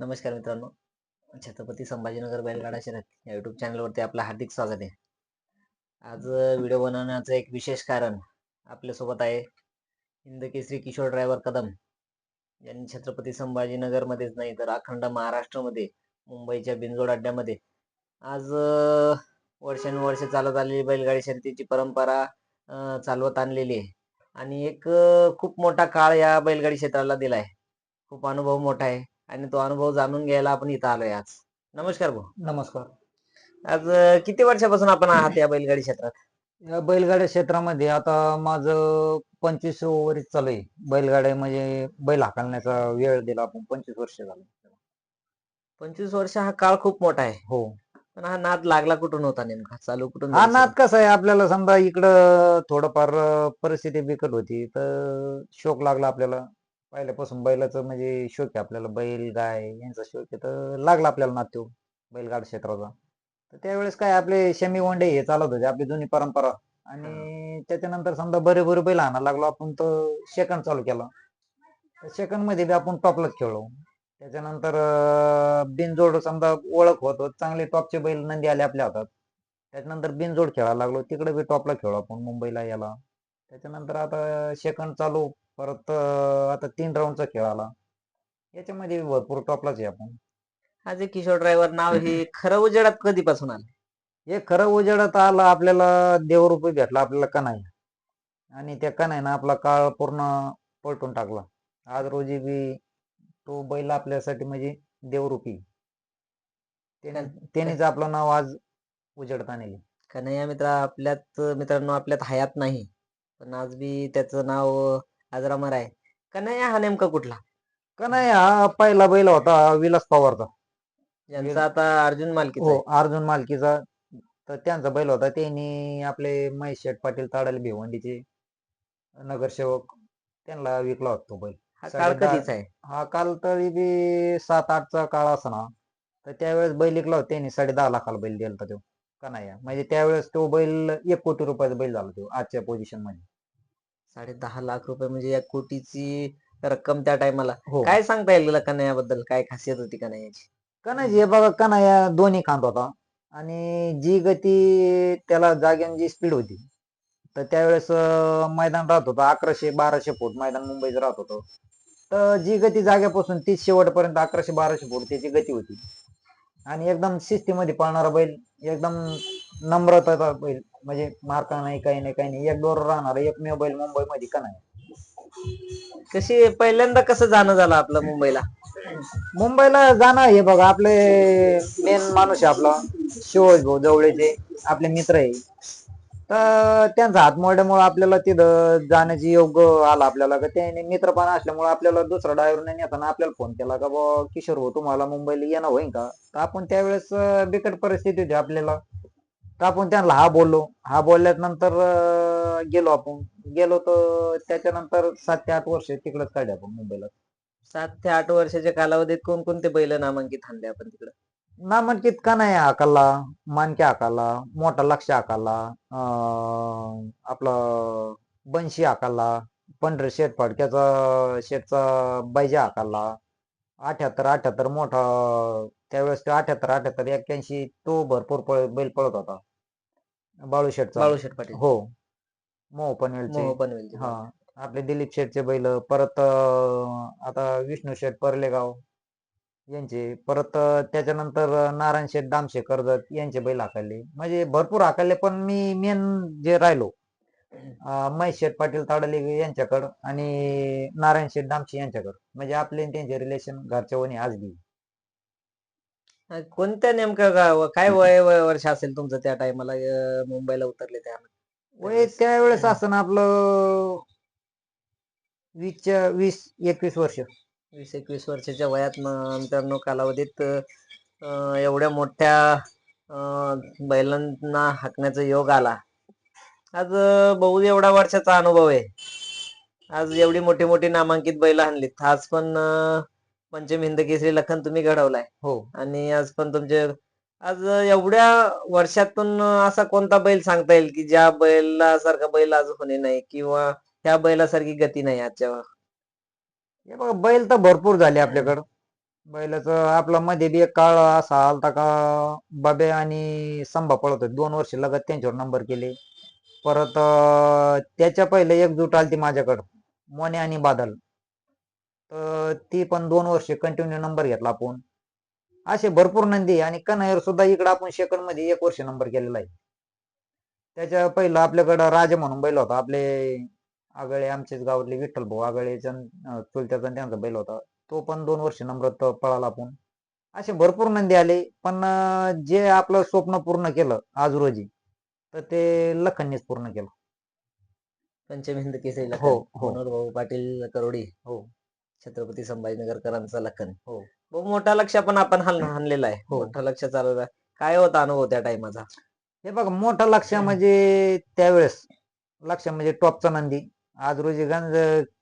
नमस्कार मित्रांनो. छत्रपती संभाजीनगर बैलगाडा शर्यत या युट्यूब चॅनलवरती आपलं हार्दिक स्वागत आहे. आज व्हिडिओ बनवण्याचं एक विशेष कारण आपल्यासोबत आहे हिंदकेसरी किशोर ड्रायव्हर कदम. यांनी छत्रपती संभाजीनगरमध्येच नाही तर अखंड महाराष्ट्रामध्ये मुंबईच्या बिनजोड अड्ड्यामध्ये आज वर्षानुवर्ष चालत आलेली बैलगाडी शर्यतीची परंपरा चालवत आणलेली आहे. आणि एक खूप मोठा काळ या बैलगाडी क्षेत्राला दिला आहे खूप अनुभव मोठा आहे. आणि तो अनुभव जाणून घ्यायला आपण इथं आलोय आज. नमस्कार भाऊ. नमस्कार. आज अं, किती वर्षापासून आपण आहात या बैलगाडी क्षेत्रात? या बैलगाड्या क्षेत्रामध्ये आता माझं पंचवीस वरीच चालू आहे. बैलगाड्या म्हणजे बैल हाकलण्याचा वेळ दिला आपण पंचवीस वर्ष झालं. पंचवीस वर्ष हा काळ खूप मोठा आहे. हो. पण हा नाद लागला कुठून होता नेमका? चालू कुठून हा झाली? नाद कसं आहे? आपल्याला समजा इकडं थोडंफार अं, परिस्थिती बिकट होती तर शोक लागला आपल्याला. पहिल्यापासून बैलाचं म्हणजे शोक आहे आपल्याला. बैल गाय यांचा शोक आहे. तर लागला आपल्याला तो बैलगाड क्षेत्राचा. तर त्यावेळेस काय आपले शमी वंडे हे चालत होते. आपली जुनी परंपरा. आणि त्याच्यानंतर समजा बरे बरे बैल आणायला लागलो. आपण तर सेकंड चालू केला. सेकंडमध्ये बी आपण टॉपलाच खेळलो. त्याच्यानंतर बिनजोड समजा ओळख होत होत. चांगले टॉपचे बैल नंदी आले आपल्या हातात. त्याच्यानंतर बिनजोड खेळायला लागलो. तिकडे बी टॉपला खेळलो आपण मुंबईला याला त्याच्यानंतर आता सेकंड चालू. परत आता तीन राऊंडचा खेळ आला. याच्यामध्ये भरपूर टॉपलाच आहे आपण. हा जे किशोर ड्रायव्हर नाव हे खरं उजेडात कधीपासून आलं? हे खरं उजेडात आलं आपल्याला देवरूपी भेटला आपल्याला कनाई आणि त्या कनाईनं आपला काळ पूर्ण पलटून टाकला. आज रोजी बी तो बैल आपल्यासाठी म्हणजे देवरूपी. त्याने त्यानेच आपलं नाव आज उजेडत आणले. कन्हैया मित्र आपल्यात मित्रांनो आपल्यात हयात नाही. पण आज बी त्याचं नाव अजरामर आहे कन्हैया हा नेमका कुठला? कनाई हा पहिला बैल होता विलास पवारचा. ज्यांचा आता अर्जुन मालकीचा हो. अर्जुन मालकीचा. तर त्यांचा बैल होता. त्यांनी आपले महेश शेठ पाटील ताडाले भिवंडीचे नगरसेवक त्यांना विकला होता तो बैल. हा काळ साडेदहा- कधीचा आहे? हा काल तरी बी सात आठचा काळ असना तर त्यावेळेस बैल विकला होता. त्यांनी साडे दहा लाखाला बैल दिला होता तो कनाया म्हणजे त्यावेळेस तो बैल एक कोटी रुपयाचा बैल झाला तो आजच्या पोझिशनमध्ये. साडे दहा लाख रुपये म्हणजे या कोटीची रक्कम त्या टायमाला. हो. काय सांगता येईल कन्हैयाबद्दल काय खासियत होती कन्हैयाची? कनाजी हे बघा कनाया दोन्ही खांद होता. आणि जी गती त्याला जाग्यान जी स्पीड होती. तर त्यावेळेस मैदान राहत होतं. अकराशे बाराशे फूट मैदान मुंबईचं राहत होतं. तर जी गती जाग्यापासून तीच शेवटपर्यंत अकराशे बाराशे फूट त्याची गती होती. आणि एकदम शिस्तीमध्ये पळणारा बैल एकदम नम्रता बैल म्हणजे मार्का नाही काही नाही काही नाही. एक दोर राहणार एकमेव बैल मुंबईमध्ये का नाही? कशी पहिल्यांदा कसं जाणं झालं आपलं मुंबईला? मुंबईला जाणं हे बघा आपले मेन माणूस आहे आपला शिवाज भाऊ जवळचे आपले मित्र आहे. तर त्यांचा हात मोडल्यामुळे आपल्याला तिथं जाण्याची योग्य आला आपल्याला. का त्याने मित्रपणा असल्यामुळे आपल्याला दुसरा ड्रायव्हर नेताना आपल्याला फोन केला का बा किशोर भाऊ तुम्हाला मुंबईला येणं होईन का? तर आपण त्यावेळेस बिकट परिस्थिती होती आपल्याला. तर आपण त्यांना हा बोललो. हा बोलल्यानंतर गेलो आपण. गेलो तर त्याच्यानंतर सात ते आठ वर्ष तिकडच काढले आपण मुंबईला. सात ते आठ वर्षाच्या कालावधीत कोणकोणते बैल नामांकित आणले आपण तिकडे? नामांकित का नाही हाकाला मानक्या हाकाला मोठा लक्ष हाकाला अं, आपलं बनशी हाकाला पंढरी शेठ फडक्याचा शेठचा बैजा हाकाला अठ्याहत्तर अठ्याहत्तर मोठा त्यावेळेस ते अठ्याहत्तर अठ्याहत्तर एक्क्याऐंशी तो भरपूर पळ बैल पळत होता. बाळू शेठचा बाळू शेठ पाटील. हो. मोह पनवेलचे. मोह पनवेलचे. हा. आपले दिलीप शेठचे बैल परत अं, आता विष्णू शेठ परलेगाव यांचे. परत अं, त्याच्यानंतर नारायण शेठ दामशे कर्जत यांचे बैल हाकलले. म्हणजे भरपूर हाकलले पण मी मेन जे राहिलो अं, महेश शेठ पाटील ताडले यांच्याकडं आणि नारायण शेठ दामशे यांच्याकडं. म्हणजे आपले आणि त्यांचे रिलेशन घरच्या वणी आज बी. अं, कोणत्या नेमकं गाव काय वय वय वर्ष असेल तुमचं त्या टायमाला मुंबईला उतरले त्या वय त्यावेळेस असं ना आपलं वीसच्या वीस एकवीस वर्ष. वीस एकवीस वर्षाच्या वयात न- मित्रांनो कालावधीत अं, एवढ्या मोठ्या अं, बैलांना हाकण्याचा योग आला. आज अं, बहु एवढा वर्षाचा अनुभव आहे. आज एवढी मोठी मोठी नामांकित बैल आणलीत. आज पण अं, पंचम हिंद केसरी लखन तुम्ही घडवलाय. हो. आणि आज पण तुमचे आज एवढ्या वर्षातून असा कोणता बैल सांगता येईल की ज्या बैलासारखा बैल आज होणे नाही किंवा त्या बैलासारखी गती नाही आजच्या हे बघा बैल तर भरपूर झाले आपल्याकडं. बैलाचं आपला मध्ये बी एक काळ असा आलता का बाबे आणि संभा पळत होते. दोन वर्ष लगत त्यांच्यावर नंबर केले. परत त्याच्या पहिले एकजूट आलती माझ्याकडं. मोने आणि बादल. ती पण दोन वर्ष कंटिन्यू नंबर घेतला आपण. असे भरपूर नंदी. आणि कन्हैयावर सुद्धा इकडं आपण सेकंडमध्ये एक वर्ष नंबर केलेला आहे. त्याच्या पहिलं आपल्याकडं राजा म्हणून बैल होता. आपले आगळे आमचेच गावातले विठ्ठल भाऊ चुलत्याचा आणि त्यांचा बैल होता. तो पण दोन वर्ष नंबरात पळाला आपण. असे भरपूर नंदी आले. पण जे आपलं स्वप्न पूर्ण केलं आज रोजी तर ते लखननीच पूर्ण केलं. पंचमी हिंद केसरी हो. हो भाऊ पाटील करोडी. हो. छत्रपती संभाजीनगरकरांचा लखन हो. मोठा लक्ष पण आपण हाण- हाणलेला आहे. हो. मोठा लक्ष चालवला. काय होता अनुभव त्या टाइमाचा हे बघा मोठं लक्ष म्हणजे त्यावेळेस लक्ष म्हणजे टॉपचा नंदी. आज रोजी गंज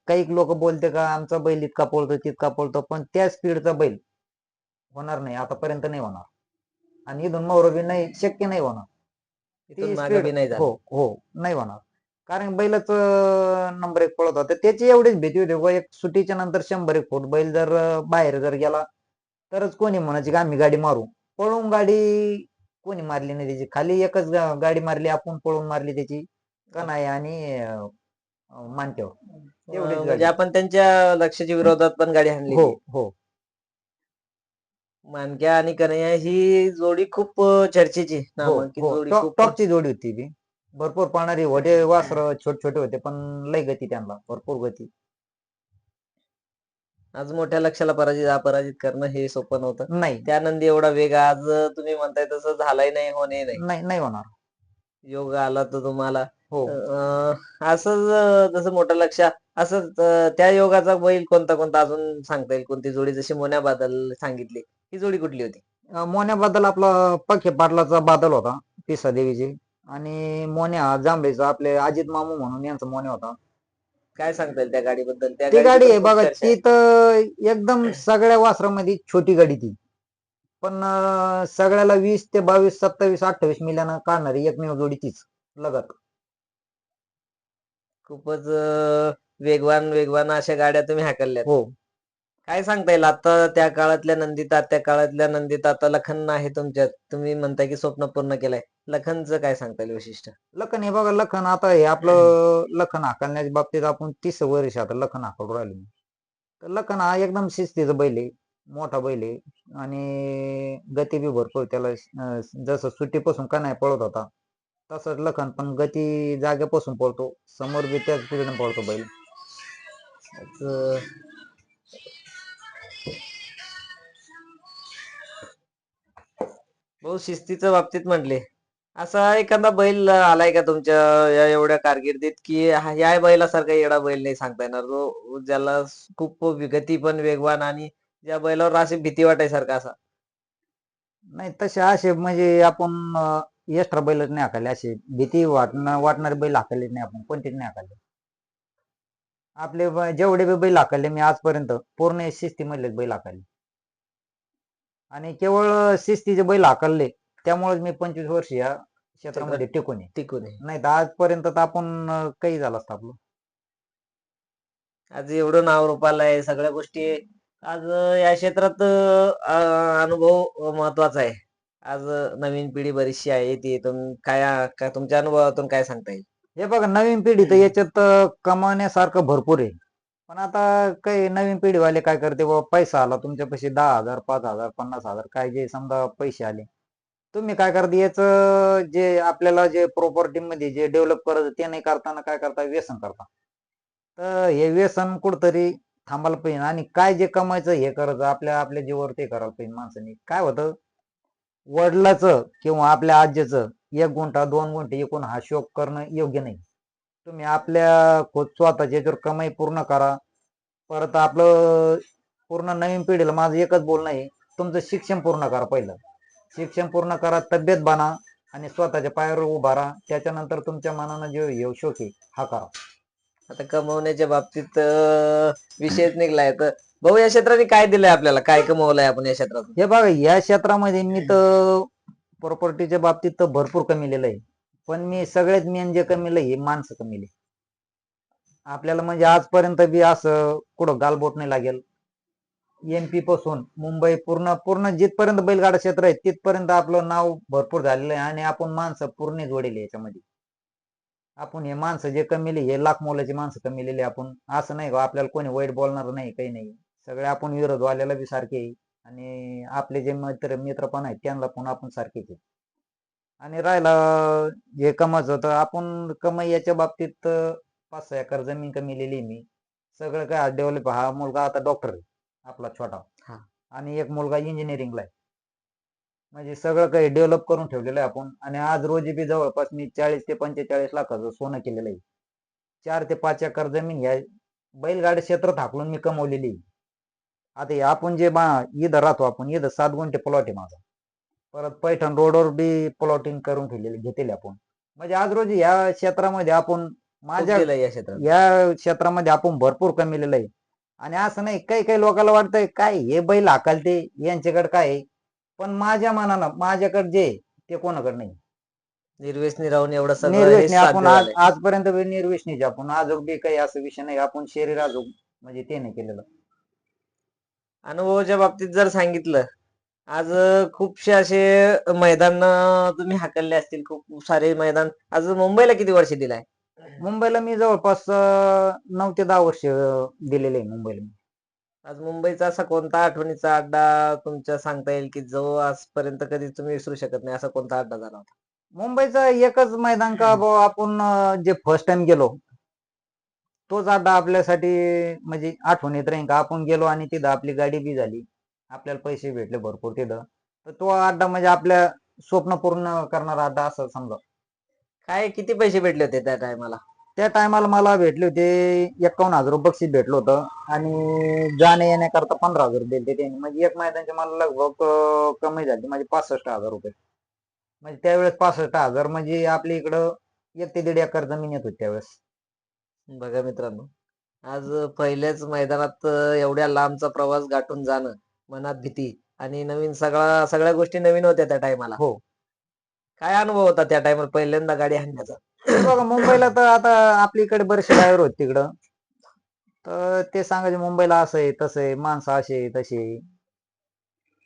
काही लोक बोलते का आमचा बैल इतका पळतो तितका पळतो पण त्या स्पीडचा बैल होणार नाही. आतापर्यंत नाही होणार. आणि इथून मोरबी नाही शक्य नाही होणार. इथून ती मागे speed- बी नाही झालं हो हो नाही होणार. कारण बैलाच नंबर एक पळत होता. त्याची एवढीच भीती होती एक सुटीच्या नंतर शंभर एक फूट बैल जर बाहेर जर गेला तरच कोणी म्हणायची की आम्ही गाडी मारू. पळून गाडी कोणी मारली नाही त्याची. खाली एकच गाडी मारली आपण पळून मारली त्याची. कनाय आणि एवढीच म्हणजे गाडी. आपण त्यांच्या लक्षाच्या विरोधात पण गाडी हाणली हो हो. मानक्या आणि कन्हैया ही जोडी खूप अं, चर्चेची. नामांकित हो. जोडी टॉप- खूप टॉपची जोडी होती ती. भरपूर पाळणारी वडे वासर छोटे छोटे होते पण लय गती त्यांना भरपूर गती. आज मोठ्या लक्षाला पराजित अपराजित करणं हे सोपं नव्हतं. नाही. त्यानंदी एवढा वेग आज तुम्ही म्हणताय तसं झालाय नाही होणे नाही नाही. नाही होणार. योग आला तर तुम्हाला. हो. अं, असंच जसं मोठं लक्ष असंच अं, त्या योगाचा बैल कोणता कोणता अजून सांगता येईल? कोणती जोडी? जशी मोन्याबद्दल सांगितली ही जोडी कुठली होती? अं, मोन्याबद्दल आपला पखे पाटलाचा बादल होता पिसा देवीची आणि मोन्या जांभळीचा आपले अजित मामू म्हणून यांचा मोन्या होता. काय सांगता येईल त्या गाडीबद्दल? त्या ती गाडी आहे बघा ती तर एकदम सगळ्या वासरामध्ये छोटी गाडी ती. पण अं, सगळ्याला वीस ते बावीस सत्तावीस अठ्ठावीस मिल्यानं काढणारी एकमेव जोडी तीच लगत. खूपच अं, वेगवान वेगवान अशा गाड्या तुम्ही हाकलल्यात. हो. काय सांगता येईल? आता त्या काळातल्या नंदिता त्या काळातल्या नंदिता आता लखन आहे तुमच्यात. तुम्ही म्हणताय की स्वप्न पूर्ण केलंय. लखनचं काय सांगता येईल वैशिष्ट्य लखन हे बघा लखन आता हे आपलं लखन हाकलण्याच्या बाबतीत आपण तीस वर्ष आता लखन हाकलून राहिलो तर लखन हा एकदम शिस्तीचा बैल आहे मोठा बैल आहे. आणि गती बी भरपूर त्याला जसं सुट्टीपासून का नाही पळत होता तसंच लखन पण गती जागेपासून पळतो. समोर बी त्याच स्पीडने पळतो बैल. भाऊ शिस्तीच्या बाबतीत म्हटले. असा एखादा बैल आलाय का तुमच्या या एवढ्या कारकिर्दीत की हा- या बैलासारखा एवढा बैल नाही सांगता येणार? जो ज्याला खूप गती पण वेगवान आणि ज्या बैलावर अशी भीती वाटायसारखा असा. नाही तसे असे म्हणजे आपण एक्स्ट्रा बैलच नाही हाकले असे भीती वाटणं वाटणारे बैल हाकले नाही आपण. कोणतेच नाही हाकले आपले ब- जेवढे बी बैल हाकले मी आजपर्यंत पूर्ण शिस्तीमधलेच बैल हाकले आणि केवळ शिस्तीचे बैल हाकलले त्यामुळेच मी पंचवीस वर्ष या क्षेत्रामध्ये टिकून आहे. टिकून आहे. नाही तर आजपर्यंत तर आपण अं, काही झालं असतं आपलं. आज एवढं नाव रूपाला आहे सगळ्या गोष्टी आहे. आज अं, या क्षेत्रात अं, अनुभव महत्त्वाचा आहे. आज अं, नवीन पिढी बरीचशी आहे ती तुम काय काय तुमच्या अनुभवातून काय सांगता येईल? हे बघा नवीन पिढी तर याच्यात अं, कमावण्यासारखं भरपूर आहे. पण आता काही नवीन पिढीवाले काय करते बाबा पैसा आला तुमच्यापाशी दहा हजार पाच हजार पन्नास हजार काय जे समजा पैसे आले. तुम्ही काय करता याचं जे आपल्याला जे प्रॉपर्टी मध्ये जे डेव्हलप करायचं ते नाही करताना काय करता व्यसन करता. तर हे व्यसन कुठतरी थांबायला पाहिजे. आणि काय जे कमायचं हे करायचं. आपल्या आपल्या जीवावर ते करायला पाहिजे माणसाने. काय होतं? वडिलाचं किंवा आपल्या आजीचं एक गुंठा दोन गुंठे एकूण हा शोक करणं योग्य नाही. तुम्ही आपल्या खुद स्वतःच्या याच्यावर कमाई पूर्ण करा परत आपलं पूर्ण नवीन पिढीला माझं एकच बोलणं आहे तुमचं शिक्षण पूर्ण करा पहिलं. शिक्षण पूर्ण करा तब्येत बना आणि स्वतःच्या पायावर उभा राहा. त्याच्यानंतर तुमच्या मनानं जे येऊ शोक हा करा. आता कमवण्याच्या बाबतीत अं, विषयच निघलाय. तर भाऊ या क्षेत्राने काय दिलंय आपल्याला? काय कमवलंय आपण या क्षेत्रातून? हे बघा या क्षेत्रामध्ये मी तर प्रॉपर्टीच्या बाबतीत तर भरपूर कमीलेलं आहे पण मी सगळ्यात मेन जे कमीलं हे माणसं कमीले. आपल्याला म्हणजे आजपर्यंत बी असं कुठं गालबोट नाही लागेल. एम पी पासून मुंबई पूर्ण पूर्ण जिथपर्यंत बैलगाडा क्षेत्र आहे तिथपर्यंत आपलं नाव भरपूर झालेलं आहे आणि आपण माणसं पूर्ण जोडेली याच्यामध्ये. आपण हे माणसं जे कमीले हे लाख मोलाची माणसं कमीलेली आपण. असं नाही का आपल्याला कोणी वाईट बोलणार नाही काही नाही. सगळे आपण विरोध वाल्याला बी सारखे आणि आपले जे मित्र मित्र पण आहेत त्यांना पण आपण सारखेच आहे. आणि राहिला जे कमाचं तर आपण कमाई याच्या बाबतीत पाच सहा एकर जमीन कमीलेली आहे मी. सगळं काय डेव्हलप हा मुलगा आता डॉक्टर आहे आपला छोटा. हा. आणि एक मुलगा इंजिनिअरिंगला आहे. म्हणजे सगळं काही डेव्हलप करून ठेवलेलं आहे आपण. आणि आज रोजी बी जवळपास मी चाळीस ते पंचेचाळीस लाखाचं सोनं केलेलं आहे. चार ते पाच एकर जमीन ह्या बैलगाडी क्षेत्रात हाकलून मी कमवलेली आहे. आता हे आपण जे बा इथं राहतो आपण इथं सात गुंठे प्लॉट आहे माझा. परत पैठण रोडवर बी प्लॉटिंग करून ठेवलेले घेतलेले आपण. म्हणजे आज रोजी या क्षेत्रामध्ये आपण माझ्या केलंय या क्षेत्रात. या क्षेत्रामध्ये आपण भरपूर कमिलेलं आहे आणि असं नाही काही काही लोकांना वाटतंय काय हे बैल हाकालते यांच्याकडे काय आहे? पण माझ्या मनानं माझ्याकडे जे आहे, ते कोणाकडे नाही. निर्व्यसनी राहून एवढं सगळं हे साध्य आपण आज झालंय. आजपर्यंत बी निर्व्यसनीच आपण आजोग बी काही असं विषय नाही आपण शरीर आजोग म्हणजे ते नाही केलेलं. अनुभवाच्या बाबतीत जर सांगितलं आज अं, खूपसे असे मैदान तुम्ही हाकलले असतील. खूप सारे मैदान. आज मुंबईला किती वर्ष दिलाय? मुंबईला मी जवळपास अं, नऊ ते दहा वर्ष दिलेले आहे मुंबईला मी. आज मुंबईचा असा कोणता आठवणीचा अड्डा तुमच्या सांगता येईल की जो आजपर्यंत कधी तुम्ही विसरू शकत नाही? असा कोणता अड्डा झाला होता? मुंबईचा एकच मैदान का बुवा? आपण अं, जे फर्स्ट टाइम गेलो तोच अड्डा आपल्यासाठी म्हणजे आठवणीत राहील का? आपण गेलो आणि तिथं आपली गाडी बी झाली. आपल्याला पैसे भेटले भरपूर तिथं. तर तो अड्डा म्हणजे आपल्या स्वप्न पूर्ण करणारा अड्डा असं समजा. काय किती पैसे भेटले होते त्या टायमाला त्या टायमाला मला भेटले होते एकावन्न हजार रुपये बक्षीस भेटलं होतं. आणि जाणे येण्याकरता पंधरा हजार रुपये दिले त्यांनी म्हणजे एक मैदानचे मला लगभग कमी झाली. म्हणजे पासष्ट हजार रुपये. म्हणजे त्यावेळेस पासष्ट हजार म्हणजे आपल्या इकडं एक ते दीड एकर जमीन येत होती त्यावेळेस. बघा मित्रांनो. आज पहिल्याच मैदानात एवढ्या लांबचा प्रवास गाठून जाणं मनात भीती आणि नवीन सगळा सगळ्या गोष्टी नवीन होत्या त्या टायमाला हो. काय अनुभव होता त्या टायमाला पहिल्यांदा गाडी हाणण्याचा बघा मुंबईला तर आता आपल्या इकडे बरेचसे ड्रायव्हर होते तिकडं तर ते सांगायचे मुंबईला असं आहे तसं आहे माणसं असे तसे.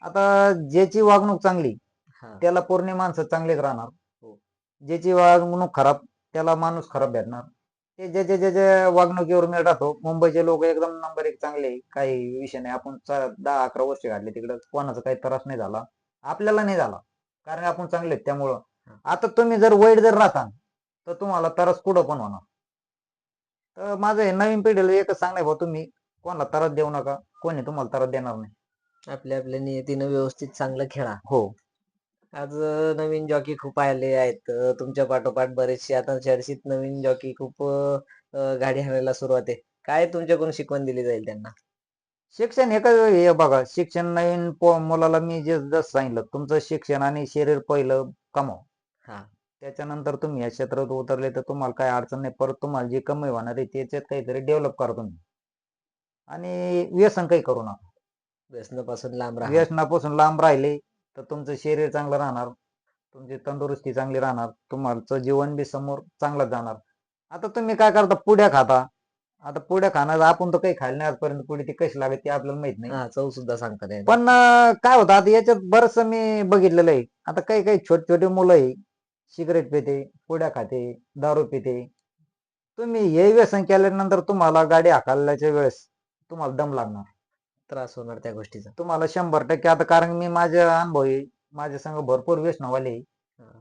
आता ज्याची वागणूक चांगली हा. त्याला पूर्ण माणसं चांगलेच राहणार हो. ज्याची वागणूक खराब त्याला माणूस खराब भेटणार ते ज्याच्या ज्याच्या वागणुकीवर मी राहतो मुंबईचे लोक एकदम नंबर एक चांगले. काही विषय नाही. आपण चा- दहा अकरा वर्ष काढले तिकडं. कोणाचा काही त्रास नाही झाला. आपल्याला नाही झाला. कारण आपण चांगले आहेत त्यामुळं. आता तुम्ही जर वाईट जर राहता तर तुम्हाला त्रास कुठं पण होणार. तर माझं हे नवीन पिढीला एकच सांगणार भाऊ तुम्ही. कोणाला त्रास देऊ नका. कोणी तुम्हाला त्रास देणार नाही. आपल्या आपल्या नियतीनं व्यवस्थित चांगलं खेळा. हो. आज नवीन जॉकी खूप आले आहेत. तुमच्या पाठोपाठ बरेचसे आता शर्यतीत नवीन जॉकी खूप अं, गाडी हाणायला सुरुवात आहे. काय तुमच्याकडून शिकवण दिली जाईल त्यांना? शिक्षण हे काय हे बघा शिक्षण नवीन पो- मुलाला मी जे जसं सांगितलं तुमचं शिक्षण आणि शरीर पहिलं कमाव. हा. त्याच्यानंतर तुम्ही या क्षेत्रात उतरले तर तुम्हाला काय अडचण नाही परत तुम्हाला जी कमाई होणार आहे त्याच्यात काहीतरी डेव्हलप करा तुम्ही. आणि व्यसन काही करू नका. व्यसनापासून लांब राहा. व्यसनापासून लांब राहिले तर तुमचं शरीर चांगलं राहणार तुमची तंदुरुस्ती चांगली राहणार तुमचं जीवन बी समोर चांगलं जाणार. आता तुम्ही काय करता पुड्या खाता. आता पुड्या खाणार आपण तर काही खायला नाही आजपर्यंत पुढे ती कशी लागते ते आपल्याला माहीत नाही. हा चव सुद्धा सांगता नाही पण अं, काय होतं आता याच्यात बरंच मी बघितलेलं आहे. आता काही काही छोटे छोटे मुलं आहे सिगरेट पिते पुड्या खाते दारू पिते. तुम्ही हे व्यसन केल्यानंतर तुम्हाला गाडी हाकालल्याच्या वेळेस तुम्हाला दम लागणार. त्रास होणार त्या गोष्टीचा. तुम्हाला शंभर टक्के आता कारण मी माझ्या अनुभव आहे माझ्या संग भरपूर व्यसनवाले.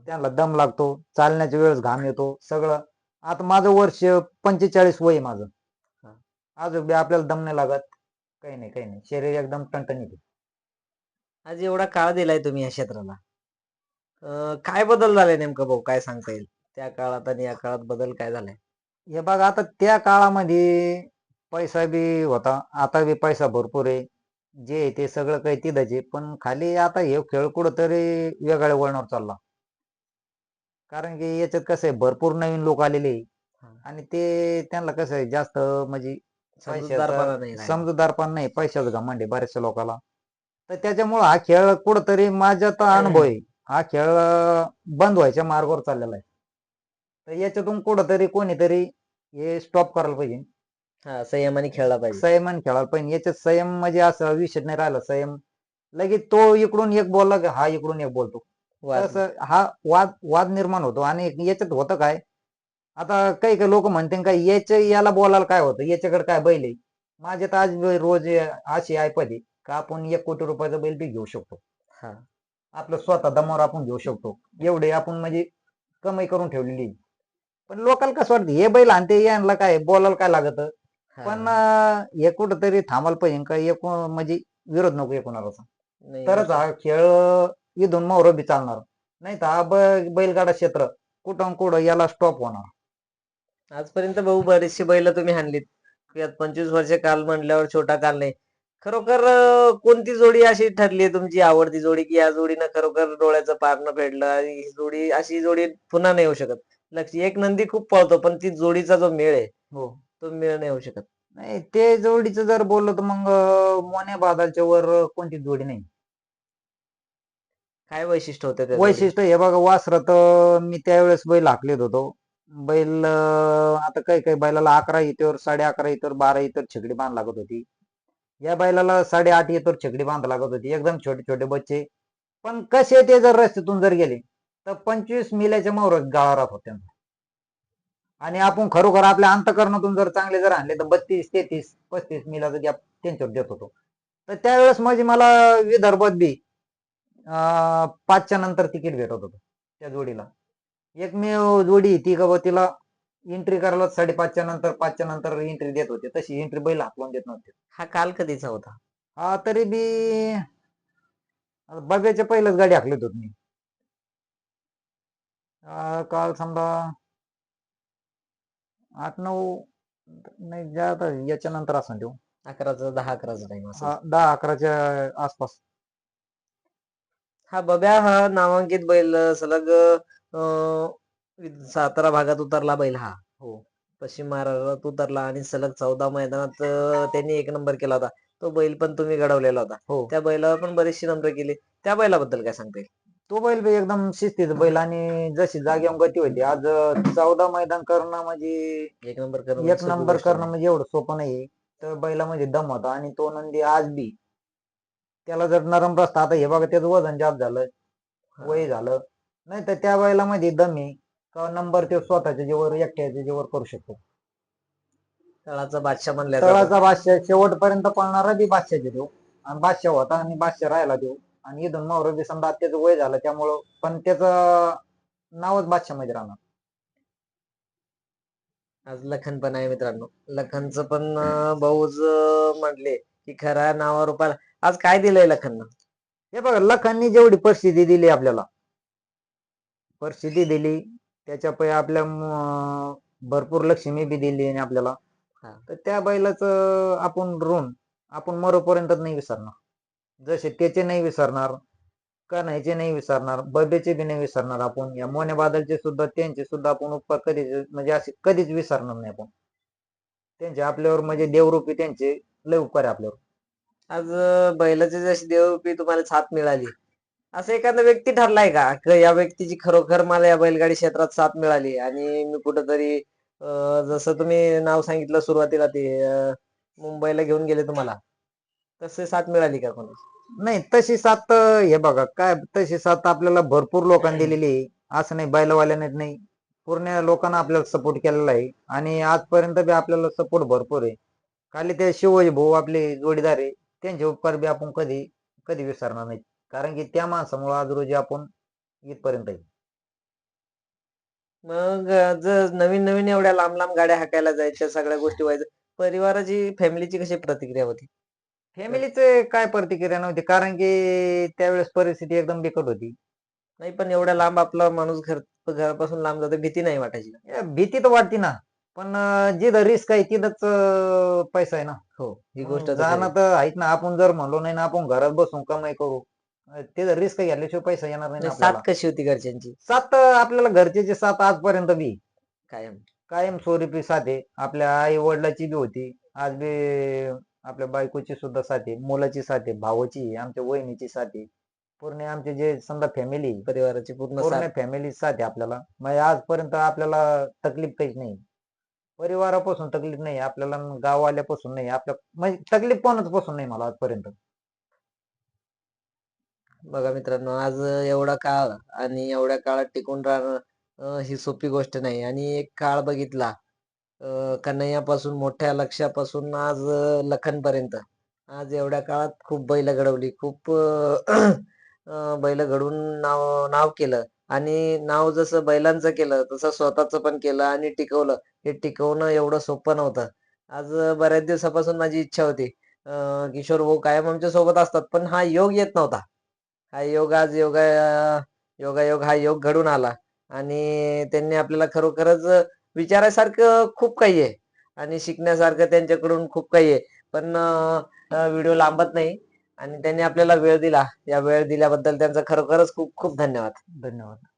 त्यांना दम लागतो चालण्याच्या वेळेस घाम येतो सगळं. आता माझं वर्ष पंचेचाळीस वय माझं. अजून बी आपल्याला दम नाही लागत. काही नाही काही नाही. शरीर एकदम टणटणीत. आज एवढा काळ दिलाय तुम्ही या क्षेत्राला. अं, काय बदल झालाय नेमकं भाऊ? काय सांगता येईल? त्या काळात आणि या काळात बदल काय झालाय हे बघा आता त्या काळामध्ये पैसा बी होता. आता बी पैसा भरपूर आहे. जे आहे ते सगळं काही तिथंच आहे. पण खाली आता हे खेळ कुठंतरी वेगळ्या वळणावर चालला. कारण की याच्यात कसं आहे भरपूर नवीन लोक आलेले आहे. आणि ते त्यांना कसं आहे जास्त म्हणजे समजूतदारपणा नाही. पैशाचं घमंड आहे बऱ्याचशा लोकांना तर त्याच्यामुळे हा खेळ कुठंतरी माझा तर अनुभव आहे. हा खेळ बंद व्हायच्या मार्गावर चाललेला आहे. तर याच्यातून कुठंतरी कोणीतरी हे स्टॉप करायला पाहिजे. हा संयमाने खेळला पाहिजे. संयमान खेळायला पण याच्यात संयम म्हणजे असं विषय नाही राहिला संयम. लगेच तो इकडून एक बोलला की हा इकडून एक बोलतो. वाद तसं हा वाद वाद निर्माण होतो. आणि याच्यात होतं काय? आता काही काही लोक म्हणते काय याच्या याला बोलायला काय होतं? याच्याकडे काय बैल आहे? माझ्यात आज रोज अशी ऐपत आहे का आपण एक कोटी रुपयाचा बैल बी घेऊ शकतो. हा. आपलं स्वतः दमावर आपण घेऊ शकतो. एवढे आपण म्हणजे कमाई करून ठेवलेली आहे. पण लोकांना कसं वाटतं? हे बैल आणते यांना काय? बोलायला काय लागत. पण हे कुठंतरी थांबायला पाहिजे का एक म्हणजे विरोध नको कोणाचा नाही, तरच हा खेळ इथून मोर बी चालणार. नाही तर हा बैलगाडा क्षेत्र कुठं कुठं याला स्टॉप होणार. आजपर्यंत भाऊ बरेचशी बैल तुम्ही हाणलीत. यात पंचवीस वर्ष काल म्हणल्यावर छोटा काल नाही. खरोखर कोणती जोडी अशी ठरली तुमची? आवडती जोडी की या जोडीनं खरोखर डोळ्याचं पारणं फेडलं आणि ही जोडी अशी जोडी पुन्हा नाही येऊ शकत? लक्ष एक नंदी खूप पळतो पण ती जोडीचा जो मेळ आहे हो. तो नाही येऊ शकत. नाही ते जोडीचं जर बोललो तर मग मोन्या बादलच्या वर कोणती जोडी नाही. काय वैशिष्ट्य होतं? वैशिष्ट्य हे बघा वासरत मी त्यावेळेस बैल हाकलेत होतो. बैल अं, आता काही काही बैलाला अकरा इथेवर साडे अकरा इथेवर बारा इथेवर छकडी बांध लागत होती. या बैलाला साडेआठ इथेवर छकडी बांध लागत होती. एकदम छोटे छोटे बच्चे. पण कसे ते जर रस्त्यातून जर गेले तर पंचवीस मिल्याच्या मोहर गाळा राहत होत्या आणि आपण खरोखर आपल्या अंतकरणातून जर चांगले जर आणले तर बत्तीस तेहतीस पस्तीस मिलाचा गॅप त्यांच्यावर देत होतो. तर त्यावेळेस म्हणजे मला विदर्भात बी पाचच्या नंतर तिकीट भेटत होतं त्या जोडीला. एकमेव जोडी ती का तिला एंट्री करायला साडेपाचच्या नंतर पाचच्या नंतर एंट्री देत होते. तशी एंट्री बैल हाकलून देत नव्हते. हा काल कधीचा होता? हा तरी बी बब्याच्या पहिलंच गाडी हाकलीत होत मी. काल समजा आठ नऊ नाही ज्या आता याच्या नंतर असं देऊ. अकराचा दहा अकराचा टाइम असा. दहा अकराच्या आसपास. हा बब्या हा नामांकित बैल सलग अं, सातारा भागात उतरला बैल हा. हो. पश्चिम महाराष्ट्रात उतरला आणि सलग चौदा मैदानात अं, त्यांनी एक नंबर केला होता. तो बैल पण तुम्ही घडवलेला होता. हो. त्या बैलावर पण बरेचसे नंबर केले. त्या बैलाबद्दल काय सांगता येईल? तो बैल बी एकदम शिस्तीचा बैल आणि जशी जागेवर गती होती आज चौदा मैदान करणं म्हणजे एक नंबर करणं म्हणजे एक नंबर करणं. म्हणजे एवढं सोपं नाही तर बैलामध्ये दम होता आणि तो नंदी आज बी त्याला जर नरम रस्ता आता हे बघा त्याचं वजन जास्त झालं. वय झालं नाही तर त्या बैलामध्ये दम आहे का नंबर ते स्वतःच्या जेवर एकट्याच्या जेवर करू शकतो तळाचा बादशाह म्हणल्या. तळाचा बादशाह शेवटपर्यंत पळणारा बी बादशाचे देऊ आणि बादशाह होता आणि बादशाह राहायला देऊ आणि इथून मोहर बी समजा त्याचं वय झालं त्यामुळं पण त्याचं नावच बादशाहमध्ये राहणार. आज लखन पण आहे मित्रांनो. लखनचं पण अं, अं, म्हटले की खऱ्या नावा रुपाला आज काय दिलंय लखननं? हे बघा लखांनी जेवढी परिस्थिती दिली आपल्याला. परिस्थिती दिली त्याच्या पै आपल्या म- भरपूर लक्ष्मी बी दिली आणि आपल्याला. हा. तर त्या बैलाचं आपण ऋण आपण मरोपर्यंत नाही विसरणार. जसे त्याचे नाही विसरणार कन्हायचे नाही विसरणार बबेचे बी नाही विसरणार आपण या मोने बादलचे सुद्धा त्यांचे सुद्धा आपण उपकार कधीच म्हणजे असे कधीच विसरणार नाही आपण. त्यांचे आपल्यावर म्हणजे देवरूपी त्यांचे लय उपकार आहे आपल्यावर. आज बैलाचे बैलाची जशी देवरूपी तुम्हाला साथ मिळाली. असं एखादा व्यक्ती ठरलाय का? क या व्यक्तीची खरोखर मला या बैलगाडी क्षेत्रात साथ मिळाली आणि मी कुठंतरी अं, जसं तुम्ही नाव सांगितलं सुरुवातीला ते अं, मुंबईला घेऊन गेले तुम्हाला तसे साथ मिळाली का कोणाची? नाही तशी साथ हे बघा काय तशी साथ आपल्याला भरपूर लोकांनी दिलेली आहे. असं नाही बैलवाल्याने नाही. पूर्ण लोकांना आपल्याला सपोर्ट केलेला आहे. आणि आजपर्यंत बी आपल्याला सपोर्ट भरपूर आहे. खाली ते शिवाजी भाऊ आपले जोडीदार आहे. त्यांचे उपकार बी आपण कधी कधी विसरणार नाही. कारण की त्या माणसामुळे आज रोजी आपण इथपर्यंत आहे. मग जर नवीन नवीन एवढ्या लांब लांब गाड्या हाकायला जायच्या सगळ्या गोष्टी व्हायच्या. परिवाराची फॅमिलीची कशी प्रतिक्रिया होती? फॅमिलीचे काय प्रतिक्रिया नव्हती कारण की त्यावेळेस परिस्थिती एकदम बिकट होती. नाही पण एवढ्या लांब आपला माणूस घर घरापासून लांब जातो भीती नाही वाटायची. भीती तर वाटते ना पण अं, जिथं रिस्क आहे तिथंच अं, पैसा आहे ना. हो ही गोष्ट हम्म, तर खरी. जाणं तर आहेत ना आपण जर म्हणलो नाही ना आपण घरात बसून कमाई करू ते रिस्क घेतल्याशिवाय पैसा येणार नाही ना नाही, आपल्याला. साथ कशी होती घरच्यांची? सात आपल्याला घरचे सात आजपर्यंत बी. कायम. कायम स्वरूपी साथ आहे. आपल्या आई वडिलाची बी होती. आज बी आपल्या बायकोची सुद्धा साथ आहे मुलाची साथ आहे भावाची आहे, आमच्या वहिनीची साथ आहे. पूर्ण आमचे जे समजा फॅमिली परिवाराची पूर्ण पूर्ण साथ फॅमिली साथ आहे आपल्याला. म्हणजे आजपर्यंत आपल्याला तकलीफ काहीच नाही. परिवारापासून तकलीफ नाही आपल्याला गाववाल्यापासून नाही आपल्या म्हणजे तकलीफ कोणाच पासून नाही मला आजपर्यंत. बघा मित्रांनो आज एवढा काळ आणि एवढ्या काळात टिकून राहणं अं, ही सोपी गोष्ट नाही. आणि एक काळ बघितला कन्हैयापासून मोठ्या लक्ष्यापासून आज लखनपर्यंत. आज एवढ्या काळात खूप बैल घडवली. खूप बैल घडवून नाव नाव केलं. आणि नाव जसं बैलांचं केलं तसं स्वतःचं पण केलं आणि टिकवलं. हे टिकवणं एवढं सोपं नव्हतं. आज बऱ्याच दिवसापासून माझी इच्छा होती. किशोर भाऊ कायम आमच्यासोबत असतात पण हा योग येत नव्हता. हा योग आज योगा योगायोग हा योग घडून आला. आणि त्यांनी आपल्याला खरोखरच विचारासारखं खूप काही आहे. आणि शिकण्यासारखं त्यांच्याकडून खूप काही आहे. पण व्हिडिओ लांबत नाही. आणि त्यांनी आपल्याला वेळ दिला. या वेळ दिल्याबद्दल त्यांचा खरोखरच खूप खूप धन्यवाद. धन्यवाद.